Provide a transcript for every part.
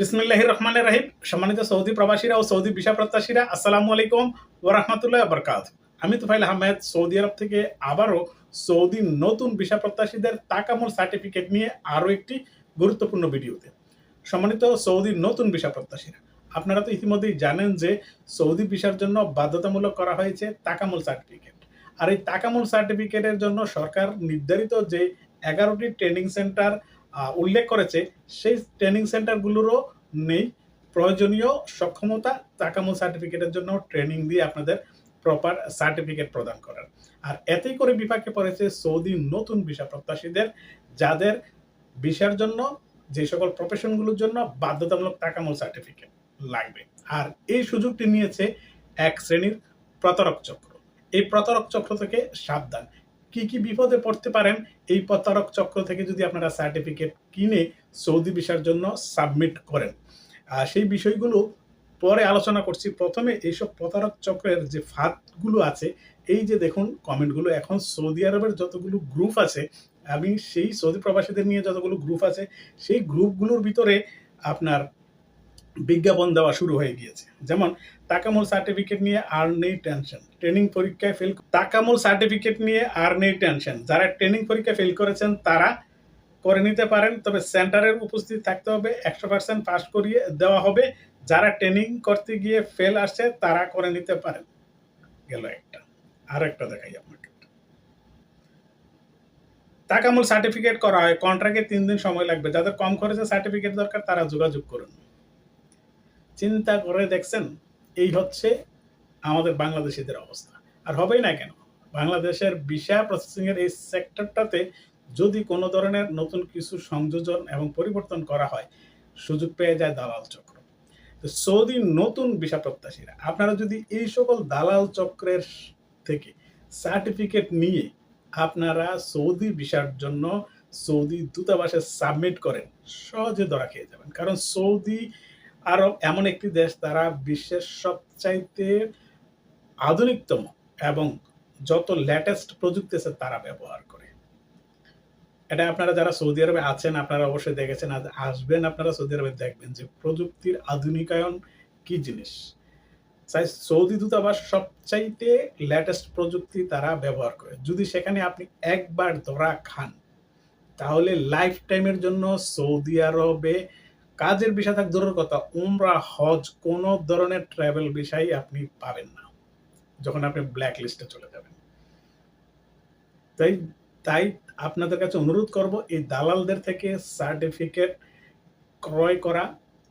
বিসমিল্লাহ রহমান রাহিম। সম্মানিত সৌদি প্রবাসীরা ও সৌদি ভিসা প্রত্যাশীরা, আসসালামু আলাইকুম ও রহমতুল্লাহ বরকাত আমি তুফাইল আহমেদ, সৌদি আরব থেকে আবারও সৌদি নতুন ভিসা প্রত্যাশীদের তাকামুল সার্টিফিকেট নিয়ে আরও একটি গুরুত্বপূর্ণ ভিডিওতে। সম্মানিত সৌদি নতুন ভিসা প্রত্যাশীরা, আপনারা তো ইতিমধ্যেই জানেন যে সৌদি ভিসার জন্য বাধ্যতামূলক করা হয়েছে তাকামুল সার্টিফিকেট। আর এই তাকামুল সার্টিফিকেটের জন্য সরকার নির্ধারিত যে এগারোটি ট্রেনিং সেন্টার উল্লেখ করেছে, সেই ট্রেনিং সেন্টারগুলোরও নেই। প্রয়োজনীয় সক্ষমতা, তাকামুল সার্টিফিকেটের জন্য ট্রেনিং দিয়ে আপনাদের প্রপার সার্টিফিকেট প্রদান করার। আর এতেই করে বিপাকে পড়েছে সৌদি নতুন ভিসা প্রত্যাশীদের, যাদের ভিসার জন্য, যে সকল প্রফেশনগুলোর জন্য বাধ্যতামূলক তাকামুল সার্টিফিকেট লাগবে। আর এই সুযোগটি নিয়েছে এক শ্রেণির প্রতারক চক্র। এই প্রতারক চক্র থেকে সাবধান। কি কি বিপদে পড়তে পারেন এই প্রতারক চক্র থেকে যদি আপনারা সার্টিফিকেট কিনে সৌদি ভিসার জন্য সাবমিট করেন। আর সেই বিষয়গুলো পরে আলোচনা করছি। প্রথমে এইসব প্রতারক চক্রের যে ফাঁদগুলো আছে, এই যে দেখুন, কমেন্টগুলো, এখন সৌদি আরবের যতগুলো গ্রুপ আছে, আমি সেই সৌদি প্রবাসীদের নিয়ে যতগুলো গ্রুপ আছে, সেই গ্রুপগুলোর ভিতরে আপনার বিজ্ঞাপন দেওয়া শুরু হয়ে গিয়েছে। যেমন, তাকামুল সার্টিফিকেট নিয়ে আর নেই টেনশন ট্রেনিং পরীক্ষায় ফেল তাকামুল সার্টিফিকেট নিয়ে আর নেই টেনশন যারা ট্রেনিং পরীক্ষায় ফেল করেছেন, তারা করে নিতে পারেন, তবে সেন্টারের উপস্থিত থাকতে হবে, একশো পার্সেন্ট পাস করিয়ে দেওয়া হবে। যারা ট্রেনিং করতে গিয়ে ফেল আসছে, তারা করে নিতে পারেন। গেল একটা। আর একটা দেখাই আপনাকে। তাকামুল সার্টিফিকেট করা হয় কন্ট্রাক্টে তিন দিন সময় লাগবে। যাদের কম খরচে সার্টিফিকেট দরকার, তারা যোগাযোগ করুন। চিন্তা করে দেখছেন, এই হচ্ছে আমাদের বাংলাদেশিদের অবস্থা। আর হবেই না কেন? বাংলাদেশের ভিসা প্রসেসিং এর এই সেক্টরটাতে যদি কোনো ধরনের নতুন কিছু সংযোজন এবং পরিবর্তন করা হয়, সুযোগ পেয়ে যায় দালাল চক্র। তো সৌদি নতুন ভিসা প্রত্যাশীরা, আপনারা যদি এই সকল দালাল চক্রের থেকে সার্টিফিকেট নিয়ে আপনারা সৌদি ভিসার জন্য সৌদি দূতাবাসে সাবমিট করেন, সহজে ধরা খেয়ে যাবেন। কারণ সৌদি আরব এমন একটি দেশ তারা বিশ্বের সবচাইতে আধুনিকতম এবং যত লেটেস্ট প্রযুক্তি আছে তারা ব্যবহার করে। এটা আপনারা যারা সৌদি আরবে আছেন, আপনারা অবশ্যই দেখেছেন, আজ আসবেন আপনারা সৌদি আরবে দেখবেন যে প্রযুক্তির আধুনিকায়ন কি জিনিস। তাই সৌদি দূতাবাস সবচাইতে লেটেস্ট প্রযুক্তি তারা ব্যবহার করে। যদি সেখানে আপনি একবার ধরা খান, তাহলে লাইফ টাইমের জন্য সৌদি আরবে কাজের বিষয় থাক দূরের কথা, উমরা, হজ, কোনো ধরনের ট্রাভেল বিষয় আপনি পাবেন না, যখন আপনি ব্ল্যাক লিস্টে চলে যাবেন। তাই তাই আপনাদের কাছে অনুরোধ করব, এই দালালদের থেকে সার্টিফিকেট ক্রয় করা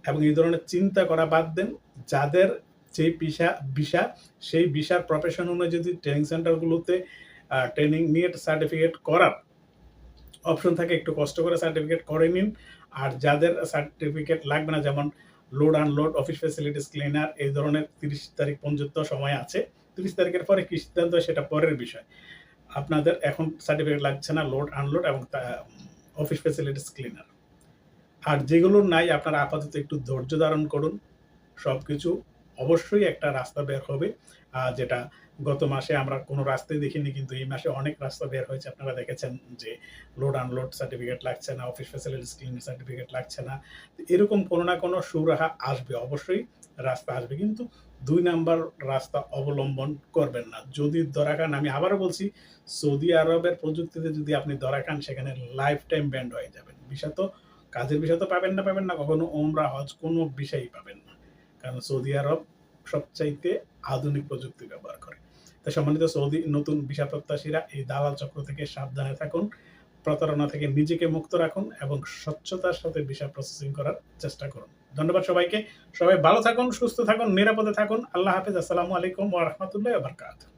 এবং এই ধরনের চিন্তা করা বাদ দেন, যাদের যে ভিসা ভিসা সেই ভিসার প্রফেশন অনুযায়ী যদি ট্রেনিং সেন্টারগুলোতে ট্রেনিং নিয়ে সার্টিফিকেট করার অপশন থাকে, একটু কষ্ট করে সার্টিফিকেট করে নিন। আর যাদের সার্টিফিকেট লাগবে না, যেমন load unload office facilities cleaner এই ধরনের তিরিশ তারিখ পর্যন্ত সময় আছে। তিরিশ তারিখের পরে কি সিদ্ধান্ত সেটা পরের বিষয়। আপনাদের এখন সার্টিফিকেট লাগছে না লোড আনলোড এবং অফিস ফেসিলিটিস ক্লিনার আর যেগুলো নাই, আপনারা আপাতত একটু ধৈর্য ধারণ করুন। সব কিছু অবশ্যই একটা রাস্তা বের হবে। যেটা গত মাসে আমরা কোনো রাস্তায় দেখিনি, কিন্তু এই মাসে অনেক রাস্তা বের হয়েছে। আপনারা দেখেছেন যে লোড আনলোড সার্টিফিকেট লাগছে না অফিস ফ্যাসিলিটিস ক্লিন সার্টিফিকেট লাগছে না। এরকম কোনো না কোনো সুরাহা আসবে, অবশ্যই রাস্তা আসবে। কিন্তু দুই নাম্বার রাস্তা অবলম্বন করবেন না। যদি ধরা খান আমি আবারও বলছি, সৌদি আরবের প্রযুক্তিতে যদি আপনি ধরা খান সেখানে লাইফ টাইম ব্যান্ড হয়ে যাবেন। বিষয় তো কাজের বিষয় তো পাবেন না পাবেন না, কখনো ওমরা, হজ কোনো বিষয়ই পাবেন না। কারণ সৌদি আরব সবচাইতে আধুনিক প্রযুক্তি ব্যবহার করে। তাই সম্মানিত সৌদি, নতুন ভিসা প্রত্যাশীরা এই দালাল চক্র থেকে সাবধানে থাকুন, প্রতারণা থেকে নিজেকে মুক্ত রাখুন এবং স্বচ্ছতার সাথে ভিসা প্রসেসিং করার চেষ্টা করুন। ধন্যবাদ সবাইকে। সবাই ভালো থাকুন, সুস্থ থাকুন, নিরাপদে থাকুন। আল্লাহ হাফিজ। আসসালামু আলাইকুম ওয়া বারাকাতুহু।